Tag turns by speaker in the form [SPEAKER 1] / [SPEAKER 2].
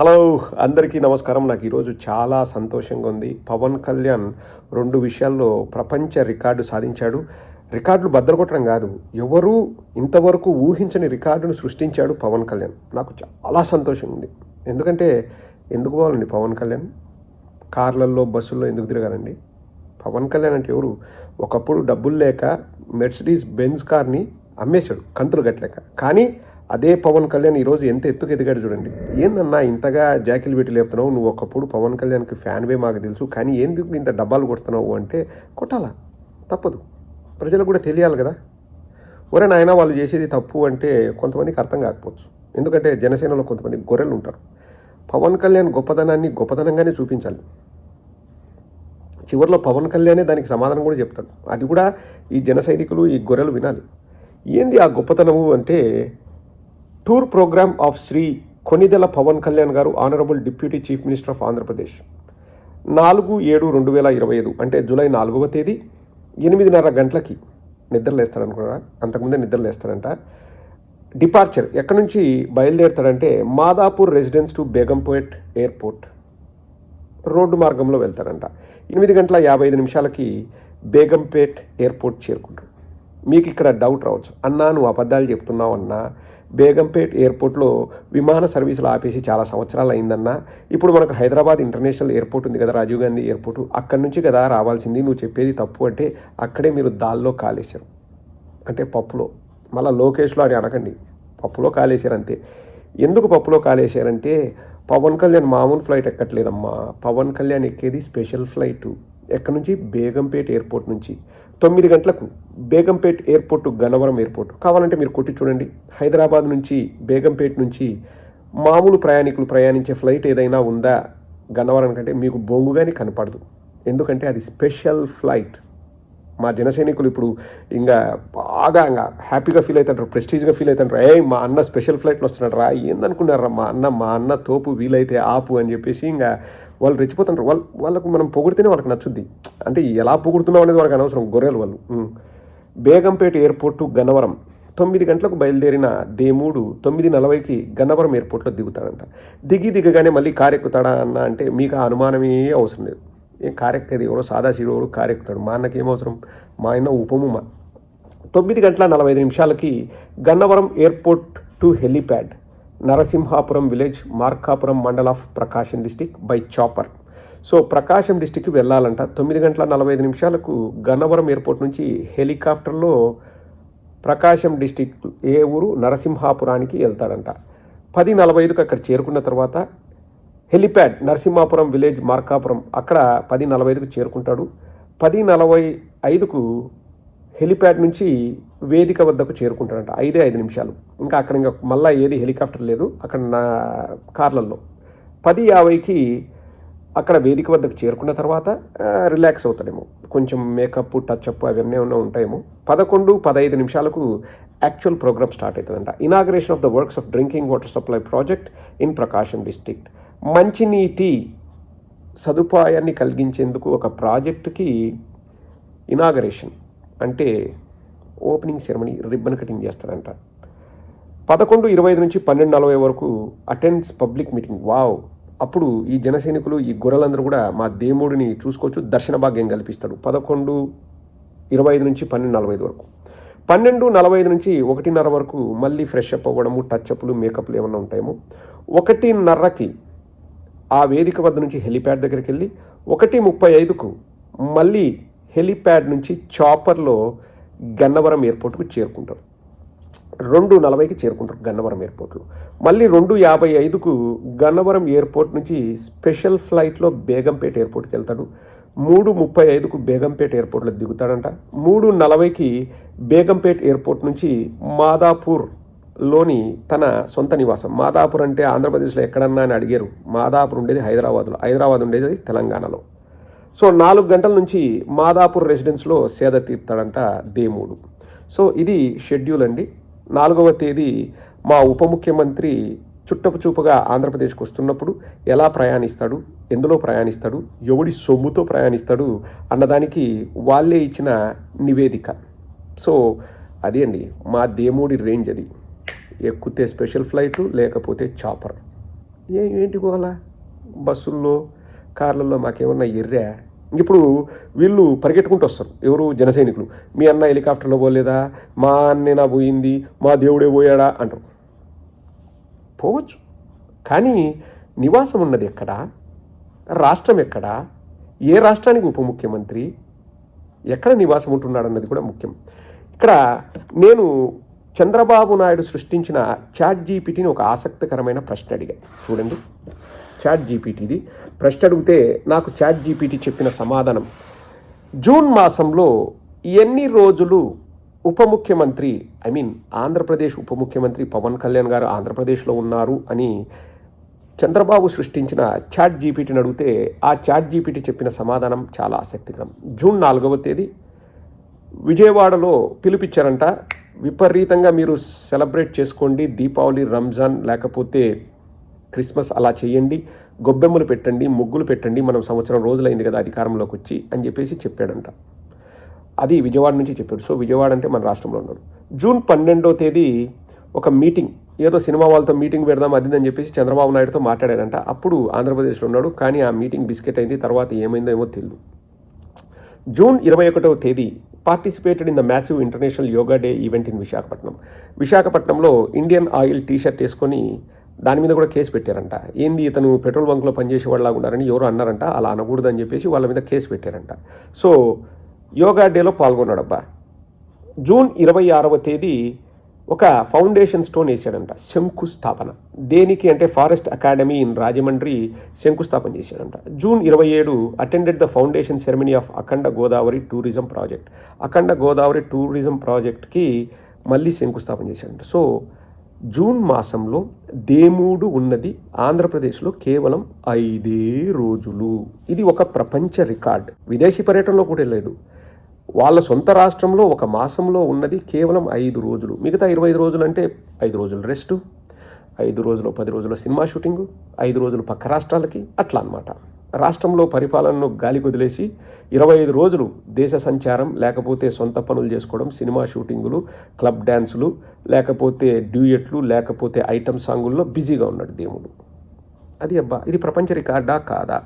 [SPEAKER 1] Hello అందరికీ నమస్కారం. నాకు ఈరోజు చాలా సంతోషంగా ఉంది. పవన్ కళ్యాణ్ రెండు విషయాల్లో ప్రపంచ రికార్డు సాధించాడు. రికార్డులు భద్రకొట్టడం కాదు ఎవరూ ఇంతవరకు ఊహించని రికార్డును సృష్టించాడు పవన్ కళ్యాణ్. నాకు చాలా సంతోషంగా ఉంది. ఎందుకంటే ఎందుకు పోవాలండి పవన్ కళ్యాణ్? కార్లల్లో బస్సుల్లో ఎందుకు తిరగాలండి? పవన్ కళ్యాణ్ అంటే ఎవరు? ఒకప్పుడు డబ్బులు లేక మెర్సిడీస్ బెంజ్ కార్ని అమ్మేశాడు కంతులు కట్టలేక. కానీ అదే పవన్ కళ్యాణ్ ఈరోజు ఎంత ఎత్తుకు ఎదిగాడు చూడండి. ఏందన్నా ఇంతగా జాకిలు పెట్టి లేపుతున్నావు? నువ్వు ఒకప్పుడు పవన్ కళ్యాణ్కి ఫ్యాన్వే మాకు తెలుసు. కానీ ఎందుకు ఇంత డబ్బాలు కొడుతున్నావు అంటే కొట్టాలా. తప్పదు. ప్రజలకు కూడా తెలియాలి కదా. ఒరే నాయన వాళ్ళు చేసేది తప్పు అంటే కొంతమందికి అర్థం కాకపోవచ్చు. ఎందుకంటే జనసేనలో కొంతమంది గొర్రెలు ఉంటారు. పవన్ కళ్యాణ్ గొప్పతనాన్ని గొప్పతనంగానే చూపించాలి. చివరిలో పవన్ కళ్యాణే దానికి సమాధానం కూడా చెప్తాడు. అది కూడా ఈ జన సైనికులు ఈ గొర్రెలు వినాలి. ఏంది ఆ గొప్పతనము అంటే tour programme of Shri Konidela Pawan Kalyan garu honourable deputy chief minister of Andhra Pradesh. నాలుగు ఏడు రెండు వేల ఇరవై ఐదు అంటే జూలై నాలుగవ తేదీ ఎనిమిదిన్నర గంటలకి నిద్రలేస్తారనుకున్నారా అంతకుముందే నిద్రలేస్తారంట డిపార్చర్ ఎక్కడి నుంచి బయలుదేరుతాడంటే Madhapur residence to Begumpet airport. Road మార్గంలో వెళ్తారంట. ఎనిమిది గంటల యాభై ఐదు నిమిషాలకి బేగంపేట్ ఎయిర్పోర్ట్ చేరుకుంటారు. మీకు ఇక్కడ డౌట్ రావచ్చు. అన్నా నువ్వు అబద్ధాలు చెప్తున్నావు అన్నా బేగంపేట్ ఎయిర్పోర్ట్లో విమాన సర్వీసులు ఆపేసి చాలా సంవత్సరాలు అయిందన్నా ఇప్పుడు మనకు హైదరాబాద్ ఇంటర్నేషనల్ ఎయిర్పోర్ట్ ఉంది కదా రాజీవ్ గాంధీ ఎయిర్పోర్ట్ అక్కడి నుంచి కదా రావాల్సింది నువ్వు చెప్పేది తప్పు అంటే అక్కడే మీరు దాల్లో కాలేశారు. అంటే పప్పులో. మళ్ళీ లోకేష్లో అని అనకండి. పప్పులో కాలేశారు అంతే ఎందుకు పప్పులో కాలేశారంటే పవన్ కళ్యాణ్ మామూలు ఫ్లైట్ ఎక్కట్లేదమ్మా. పవన్ కళ్యాణ్ ఎక్కేది స్పెషల్ ఫ్లైట్. ఎక్కడి నుంచి? బేగంపేట్ ఎయిర్పోర్ట్ నుంచి. తొమ్మిది గంటలకు బేగంపేట్ ఎయిర్పోర్ట్ గన్నవరం ఎయిర్పోర్ట్. కావాలంటే మీరు కొట్టి చూడండి. హైదరాబాద్ నుంచి బేగంపేట్ నుంచి మామూలు ప్రయాణికులు ప్రయాణించే ఫ్లైట్ ఏదైనా ఉందా? గన్నవరం కంటే మీకు బొంగుగానే కనపడదు. ఎందుకంటే అది స్పెషల్ ఫ్లైట్. మా జన సైనికులు ఇప్పుడు ఇంకా బాగా ఇంకా హ్యాపీగా ఫీల్ అవుతుంటారు ప్రెస్టీజ్గా ఫీల్ అవుతుంటారు ఏ మా అన్న స్పెషల్ ఫ్లైట్లో వస్తున్నాడు రా ఏందనుకున్నారా మా అన్న? మా అన్న తోపు వీలైతే ఆపు అని చెప్పేసి ఇంకా వాళ్ళు రెచ్చిపోతుంటారు వాళ్ళు వాళ్ళకు మనం పొగిడితేనే వాళ్ళకి నచ్చుద్ది. అంటే ఎలా పొగుడుతున్నాం అనేది వాళ్ళకి అనవసరం గొర్రెలు వాళ్ళు. బేగంపేట ఎయిర్పోర్టు గన్నవరం. తొమ్మిది గంటలకు బయలుదేరిన దేమూడు తొమ్మిది నలభైకి గన్నవరం ఎయిర్పోర్ట్లో దిగుతాడంట. దిగి దిగగానే మళ్ళీ కారెక్కుతాడా అన్న అంటే మీకు ఆ అనుమానమే అవసరం లేదు. ఏం కారు ఎవరో సాదాసీడు ఎవరు కారెక్కుతాడు మా అన్నకి ఏమవసరం? మా ఆయన ఉపముమ తొమ్మిది గంటల నలభై ఐదు నిమిషాలకి Gannavaram airport to helipad Narasimhapuram village Markapuram mandal of Prakasam district by chopper. So Prakasam డిస్టిక్కి వెళ్ళాలంట. తొమ్మిది గంటల నలభై ఐదు నిమిషాలకు గన్నవరం ఎయిర్పోర్ట్ నుంచి హెలికాప్టర్లో ప్రకాశం డిస్టిక్ ఏ ఊరు? నరసింహాపురానికి వెళ్తాడంట పది నలభై ఐదుకి అక్కడ చేరుకున్న తర్వాత హెలిప్యాడ్ నరసింహాపురం విలేజ్ మార్కాపురం అక్కడ పది నలభై ఐదుకు చేరుకుంటాడు. పది నలభై ఐదుకు హెలిప్యాడ్ నుంచి వేదిక వద్దకు చేరుకుంటాడంట. ఐదే ఐదు నిమిషాలు. ఇంకా అక్కడ ఇంకా మళ్ళీ ఏది హెలికాప్టర్ లేదు. అక్కడ నా కార్లలో పది యాభైకి అక్కడ వేదిక వద్దకు చేరుకున్న తర్వాత రిలాక్స్ అవుతాడేమో. కొంచెం మేకప్ టచ్అప్ అవన్నీ ఏమైనా ఉంటాయేమో. పదకొండు పదహైదు నిమిషాలకు యాక్చువల్ ప్రోగ్రామ్ స్టార్ట్ అవుతుందంట. Inauguration of the works of drinking water supply project in Prakasam district మంచినీటి సదుపాయాన్ని కలిగించేందుకు ఒక ప్రాజెక్టుకి ఇనాగరేషన్ అంటే ఓపెనింగ్ సెరమనీ రిబ్బన్ కటింగ్ చేస్తారంట. పదకొండు ఇరవై ఐదు నుంచి పన్నెండు నలభై వరకు అటెండ్స్ పబ్లిక్ మీటింగ్. వావ్! అప్పుడు ఈ జన సైనికులు ఈ గొర్రెలందరూ కూడా మా దేవుడిని చూసుకోవచ్చు దర్శన భాగ్యం కల్పిస్తాడు. పదకొండు ఇరవై ఐదు నుంచి పన్నెండు నలభై ఐదు వరకు. పన్నెండు నలభై ఐదు నుంచి ఒకటిన్నర వరకు మళ్ళీ ఫ్రెష్ అప్ అవ్వడము టచ్అప్లు మేకప్లు ఏమైనా ఉంటాయేమో? ఒకటిన్నరకి ఆ వేదిక వద్ద నుంచి హెలిప్యాడ్ దగ్గరికి వెళ్ళి ఒకటి ముప్పై ఐదుకు మళ్ళీ హెలిప్యాడ్ నుంచి చాపర్లో గన్నవరం ఎయిర్పోర్ట్కు చేరుకుంటారు. రెండు నలభైకి చేరుకుంటారు గన్నవరం ఎయిర్పోర్ట్లో. మళ్ళీ రెండు యాభై ఐదుకు గన్నవరం ఎయిర్పోర్ట్ నుంచి స్పెషల్ ఫ్లైట్లో బేగంపేట ఎయిర్పోర్ట్కి వెళ్తాడు. మూడు ముప్పై ఐదుకు బేగంపేట ఎయిర్పోర్ట్లో దిగుతాడంట. మూడు నలభైకి బేగంపేట్ ఎయిర్పోర్ట్ నుంచి మాదాపూర్ లోని తన సొంత నివాసం. మాదాపూర్ అంటే ఆంధ్రప్రదేశ్లో ఎక్కడన్నా అని అడిగారు. మాదాపూర్ ఉండేది హైదరాబాద్లో. హైదరాబాద్ ఉండేది తెలంగాణలో. సో నాలుగు గంటల నుంచి మాదాపూర్ రెసిడెన్స్లో సేద తీర్తాడంట దేముడు. సో ఇది షెడ్యూల్ అండి. నాలుగవ తేదీ మా ఉప ముఖ్యమంత్రి చుట్టపు చూపుగా ఆంధ్రప్రదేశ్కి వస్తున్నప్పుడు ఎలా ప్రయాణిస్తాడు ఎందులో ప్రయాణిస్తాడు ఎవడి సొమ్ముతో ప్రయాణిస్తాడు అన్నదానికి వాళ్ళే ఇచ్చిన నివేదిక. సో అది అండి. మా దేముడి రేంజ్ అది. ఎక్కితే స్పెషల్ ఫ్లైట్ లేకపోతే చాపర్. ఏ ఏంటి పోవాలా బస్సుల్లో కార్లలో మాకేమన్నా ఎర్రా? ఇప్పుడు వీళ్ళు పరిగెట్టుకుంటూ వస్తారు. ఎవరు? జన సైనికులు. మీ అన్న హెలికాప్టర్లో పోలేదా? మా అన్నైనా పోయింది మా దేవుడే పోయాడా? అంటారు. పోవచ్చు. కానీ నివాసం ఉన్నది ఎక్కడ? రాష్ట్రం ఎక్కడ? ఏ రాష్ట్రానికి ఉప ముఖ్యమంత్రి? ఎక్కడ నివాసం ఉంటున్నాడన్నది కూడా ముఖ్యం. ఇక్కడ నేను చంద్రబాబు నాయుడు సృష్టించిన చాట్ జీపీటీని ఒక ఆసక్తికరమైన ప్రశ్న అడిగా. చూడండి. చాట్ జీపీటీది. ప్రశ్న అడిగితే నాకు చాట్ జీపీటీ చెప్పిన సమాధానం. జూన్ మాసంలో ఎన్ని రోజులు ఉప ముఖ్యమంత్రి ఐ మీన్ ఆంధ్రప్రదేశ్ ఉప ముఖ్యమంత్రి పవన్ కళ్యాణ్ గారు ఆంధ్రప్రదేశ్లో ఉన్నారు అని చంద్రబాబు సృష్టించిన చాట్ జీపీటీని అడిగితే ఆ చాట్ జీపీటీ చెప్పిన సమాధానం చాలా ఆసక్తికరం. జూన్ నాలుగవ తేదీ. విజయవాడలో పిలిపించారంట విపరీతంగా మీరు సెలబ్రేట్ చేసుకోండి. దీపావళి రంజాన్ లేకపోతే క్రిస్మస్ అలా చేయండి. గొబ్బెమ్మలు పెట్టండి ముగ్గులు పెట్టండి. మనం సంవత్సరం రోజులైంది కదా అధికారంలోకి వచ్చి అని చెప్పేసి చెప్పాడంట. అది విజయవాడ నుంచి చెప్పాడు. సో విజయవాడ అంటే మన రాష్ట్రంలో ఉన్నాడు. జూన్ పన్నెండో తేదీ ఒక మీటింగ్. ఏదో సినిమా వాళ్ళతో మీటింగ్ పెడదాం అది అని చెప్పేసి చంద్రబాబు నాయుడుతో మాట్లాడాడంట. అప్పుడు ఆంధ్రప్రదేశ్లో ఉన్నాడు. కానీ ఆ మీటింగ్ బిస్కెట్ అయింది. తర్వాత ఏమైందో ఏమో తెలియదు జూన్ ఇరవై ఒకటవ తేదీ participated in the massive international yoga day event in Visakhapatnam విశాఖపట్నంలో ఇండియన్ ఆయిల్ టీ షర్ట్ వేసుకొని దాని మీద కూడా కేసు పెట్టారంట. ఏంది ఇతను పెట్రోల్ బంక్లో పనిచేసే వాళ్ళగా ఉన్నారని ఎవరు అన్నారంట. అలా అనకూడదని చెప్పేసి వాళ్ళ మీద కేసు పెట్టారంట. సో యోగా డేలో పాల్గొన్నాడబ్బా. జూన్ ఇరవై ఆరవ తేదీ ఒక ఫౌండేషన్ స్టోన్ వేసాడంట శంకుస్థాపన. దేనికి అంటే ఫారెస్ట్ అకాడమీ ఇన్ రాజమండ్రి శంకుస్థాపన చేశాడంట. జూన్ ఇరవై ఏడు attended the foundation ceremony of Akhanda Godavari tourism project Akhanda Godavari tourism ప్రాజెక్ట్కి మళ్ళీ శంకుస్థాపన చేశాడంట. సో జూన్ మాసంలో దేముడు ఉన్నది ఆంధ్రప్రదేశ్లో కేవలం ఐదే రోజులు. ఇది ఒక ప్రపంచ రికార్డ్. విదేశీ పర్యటనలో కూడా వెళ్ళాడు వాళ్ళ సొంత రాష్ట్రంలో ఒక మాసంలో ఉన్నది కేవలం ఐదు రోజులు. మిగతా ఇరవై ఐదు రోజులు అంటే ఐదు రోజులు రెస్టు ఐదు రోజులు పది రోజుల సినిమా షూటింగు ఐదు రోజులు పక్క రాష్ట్రాలకి అట్లా అనమాట రాష్ట్రంలో పరిపాలనను గాలి వదిలేసి ఇరవై ఐదు రోజులు దేశ సంచారం లేకపోతే సొంత పనులు చేసుకోవడం సినిమా షూటింగులు క్లబ్ డ్యాన్సులు లేకపోతే డ్యూయెట్లు లేకపోతే ఐటమ్ సాంగుల్లో బిజీగా ఉన్నాడు దేవుడు. అది అబ్బా ఇది ప్రపంచ రికార్డా కాదా?